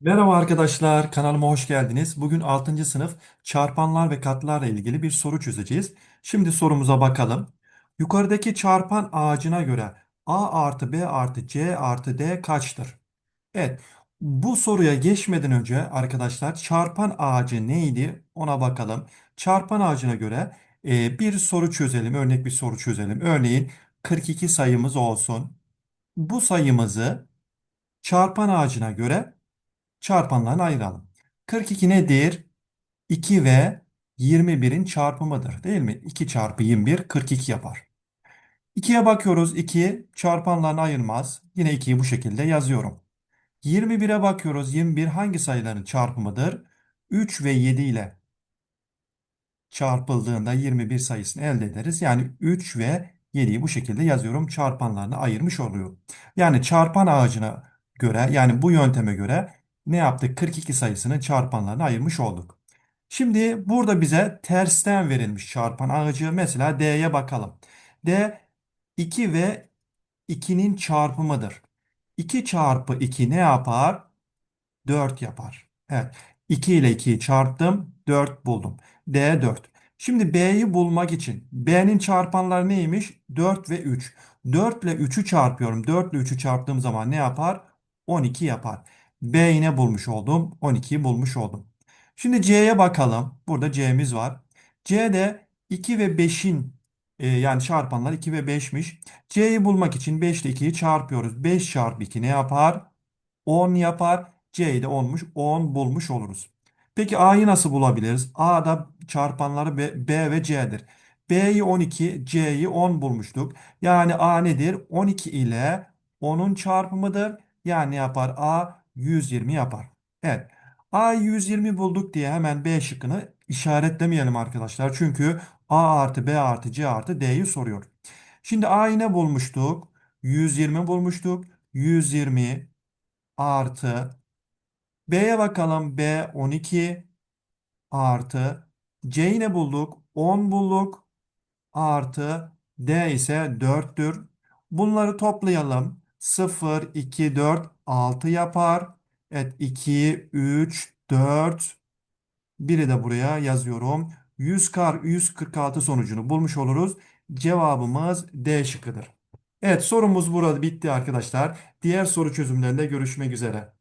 Merhaba arkadaşlar, kanalıma hoş geldiniz. Bugün 6. sınıf çarpanlar ve katlarla ilgili bir soru çözeceğiz. Şimdi sorumuza bakalım. Yukarıdaki çarpan ağacına göre A artı B artı C artı D kaçtır? Evet, bu soruya geçmeden önce arkadaşlar çarpan ağacı neydi ona bakalım. Çarpan ağacına göre e, bir soru çözelim, örnek bir soru çözelim. Örneğin 42 sayımız olsun. Bu sayımızı çarpan ağacına göre çarpanlarına ayıralım. 42 nedir? 2 ve 21'in çarpımıdır değil mi? 2 çarpı 21 42 yapar. 2'ye bakıyoruz. 2 çarpanlarına ayırmaz. Yine 2'yi bu şekilde yazıyorum. 21'e bakıyoruz. 21 hangi sayıların çarpımıdır? 3 ve 7 ile çarpıldığında 21 sayısını elde ederiz. Yani 3 ve 7'yi bu şekilde yazıyorum. Çarpanlarını ayırmış oluyor. Yani çarpan ağacına göre yani bu yönteme göre ne yaptık? 42 sayısının çarpanlarını ayırmış olduk. Şimdi burada bize tersten verilmiş çarpan ağacı. Mesela D'ye bakalım. D 2 ve 2'nin çarpımıdır. 2 çarpı 2 ne yapar? 4 yapar. Evet. 2 ile 2'yi çarptım. 4 buldum. D 4. Şimdi B'yi bulmak için B'nin çarpanları neymiş? 4 ve 3. 4 ile 3'ü çarpıyorum. 4 ile 3'ü çarptığım zaman ne yapar? 12 yapar. B'yi ne bulmuş oldum? 12'yi bulmuş oldum. Şimdi C'ye bakalım. Burada C'miz var. C'de 2 ve 5'in e, yani çarpanlar 2 ve 5'miş. C'yi bulmak için 5 ile 2'yi çarpıyoruz. 5 çarpı 2 ne yapar? 10 yapar. C'yi de 10'muş. 10 bulmuş oluruz. Peki A'yı nasıl bulabiliriz? A'da çarpanları B, B ve C'dir. B'yi 12, C'yi 10 bulmuştuk. Yani A nedir? 12 ile 10'un çarpımıdır. Yani ne yapar? A 120 yapar. Evet. A 120 bulduk diye hemen B şıkkını işaretlemeyelim arkadaşlar. Çünkü A artı B artı C artı D'yi soruyor. Şimdi A'yı ne bulmuştuk? 120 bulmuştuk. 120 artı B'ye bakalım. B 12 artı C'yi ne bulduk? 10 bulduk. Artı D ise 4'tür. Bunları toplayalım. 0, 2, 4, 6 yapar. Evet 2, 3, 4. Biri de buraya yazıyorum. 100 kar 146 sonucunu bulmuş oluruz. Cevabımız D şıkkıdır. Evet sorumuz burada bitti arkadaşlar. Diğer soru çözümlerinde görüşmek üzere.